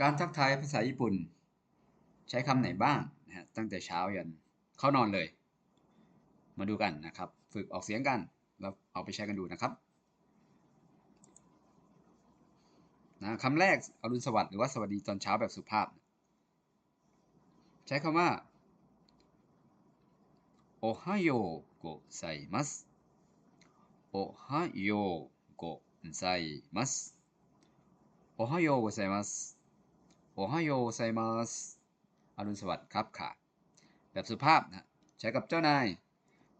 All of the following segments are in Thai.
การทักทายภาษาญี่ปุ่น ใช้คำไหนบ้างนะฮะตั้งแต่เช้ายันเข้านอนเลย มาดูกันนะครับ ฝึกออกเสียงกัน แล้วเอาไปใช้กันดูนะครับนะคำแรกอรุณสวัสดิ์หรือว่าสวัสดีตอนเช้าแบบสุภาพ ใช้คำว่าโอฮาโยโกไซมัสโอฮาโยโกไซมัสโอฮายโกไซมัส โอฮาโยโกไซมัสอรุณสวัสดิ์ครับค่ะ แบบสุภาพนะใช้กับเจ้านาย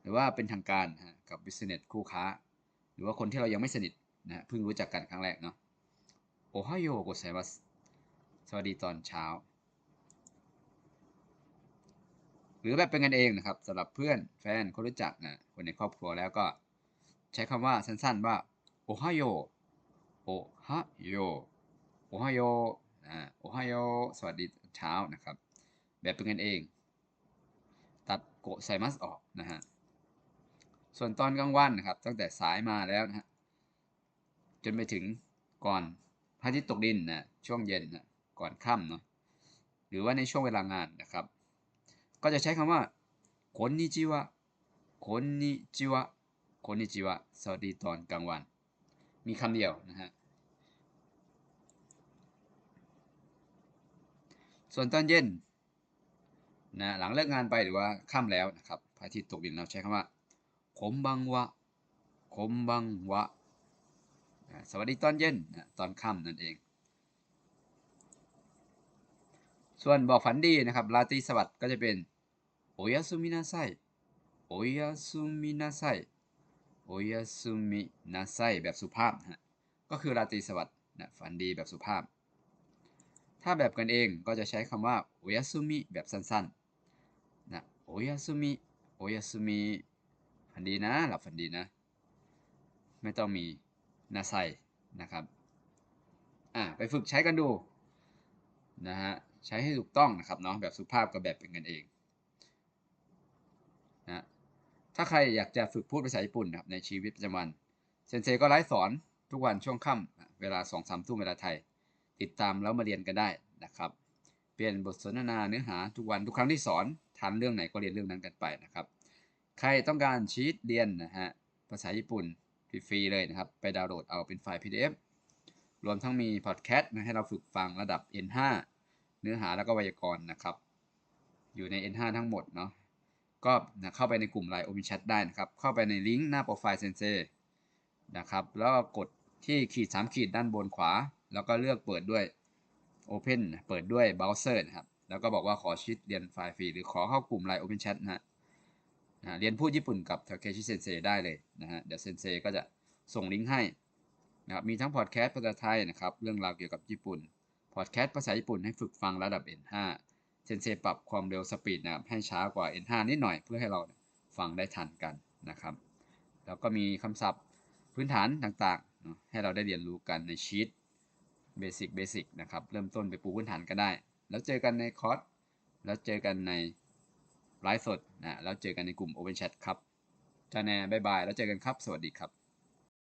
หรือว่าเป็นทางการนะกับบิสเนสคู่ค้า หรือว่าคนที่เรายังไม่สนิทนะเพิ่งรู้จักกันครั้งแรกเนาะโอฮาโยโกไซมัสสวัสดีตอนเช้า หรือแบบเป็นกันเองนะครับสำหรับเพื่อนแฟนคนรู้จักนะคนในครอบครัวแล้วก็ใช้คำว่าสั้นๆว่าโอฮาโยโอฮาโยโอฮาโย โอไฮโยสวัสดีเช้านะครับ แบบเป็นกันเอง ตัดโกไซมัสออกนะฮะส่วนตอนกลางวันนะครับ ตั้งแต่สายมาแล้วนะฮะจนไปถึงก่อนพระอาทิตย์ตกดินนะช่วงเย็นนะก่อนค่ำเนาะหรือว่าในช่วงเวลางานนะครับ ก็จะใช้คำว่าคนนิจิวะคนนิจิวะคนนิจิวะสวัสดีตอนกลางวัน มีคำเดียวนะฮะ ส่วนตอนเย็นนะหลังเลิกงานไปหรือว่าค่ำแล้วนะครับพระอาทิตย์ตกดินเราใช้คำว่าคมบังวะคมบังวะสวัสดีตอนเย็นนะตอนค่ำนั่นเอง ส่วนบอกฝันดีนะครับราตรีสวัสดิ์ก็จะเป็นโอยาสุมินาไซโอยาสุมินาไซโอยาสุมินาไซแบบสุภาพนะก็คือราตรีสวัสดิ์นะฝันดีแบบสุภาพ ถ้าแบบกันเองก็จะใช้คำว่าโอยาสุมิแบบสั้นๆนะโอยาสุมิโอยาสุมิฝันดีนะ หลับฝันดีนะ ไม่ต้องมีนาไซนะครับ อ่าไปฝึกใช้กันดูนะฮะใช้ให้ถูกต้องนะครับเนาะแบบสุภาพกับแบบเป็นกันเองนะถ้าใครอยากจะฝึกพูดภาษาญี่ปุ่นนะครับในชีวิตประจำวันเซนเซก็ไลฟ์สอนทุกวันช่วงค่ำเวลาสองสามทุ่มเวลาไทย ติดตามแล้วมาเรียนกันได้นะครับ เปลี่ยนบทสนทนาเนื้อหาทุกวันทุกครั้งที่สอนทันเรื่องไหนก็เรียนเรื่องนั้นกันไปนะครับ ใครต้องการชีตเรียนนะฮะภาษาญี่ปุ่นฟรีๆเลยนะครับ ไปดาวน์โหลดเอาเป็นไฟล์ PDF รวมทั้งมีพอดแคสต์ให้เราฝึกฟังระดับ N5 เนื้อหาแล้วก็ไวยากรณ์นะครับ อยู่ใน N5 ทั้งหมดเนาะก็นะเข้าไปในกลุ่มไลน์ Open Chat ได้นะครับ เข้าไปในลิงก์หน้าโปรไฟล์เซนเซนะครับ แล้วก็กดที่ขีด3ขีดด้านบนขวา แล้วก็เลือกเปิดด้วย Open เปิดด้วยเบราว์เซอร์นะครับ แล้วก็บอกว่าขอชิดเรียนไฟล์ฟรี หรือขอเข้ากลุ่มไลน์ Open Chat นะฮะนะเรียนพูดญี่ปุ่นกับทาเคชิเซนเซได้เลยนะฮะ เดี๋ยวเซนเซก็จะส่งลิงก์ให้นะครับ มีทั้งพอดแคสต์ภาษาไทยนะครับ เรื่องราวเกี่ยวกับญี่ปุ่น พอดแคสต์ภาษาญี่ปุ่นให้ฝึกฟังระดับ N5 เซนเซปรับความเร็วสปีดนะครับให้ช้ากว่า N5 นิดหน่อยเพื่อให้เราฟังได้ทันกันนะครับ แล้วก็มีคำศัพท์พื้นฐานต่างๆ ให้เราได้เรียนรู้กันในชีต เบสิกเบสิกนะครับ เริ่มต้นไปปูพื้นฐานก็ได้ แล้วเจอกันในคอร์ส แล้วเจอกันในไลฟ์สดนะ แล้วเจอกันในกลุ่ม Open Chat ครับจาแน่บายบาย แล้วเจอกันครับ สวัสดีครับ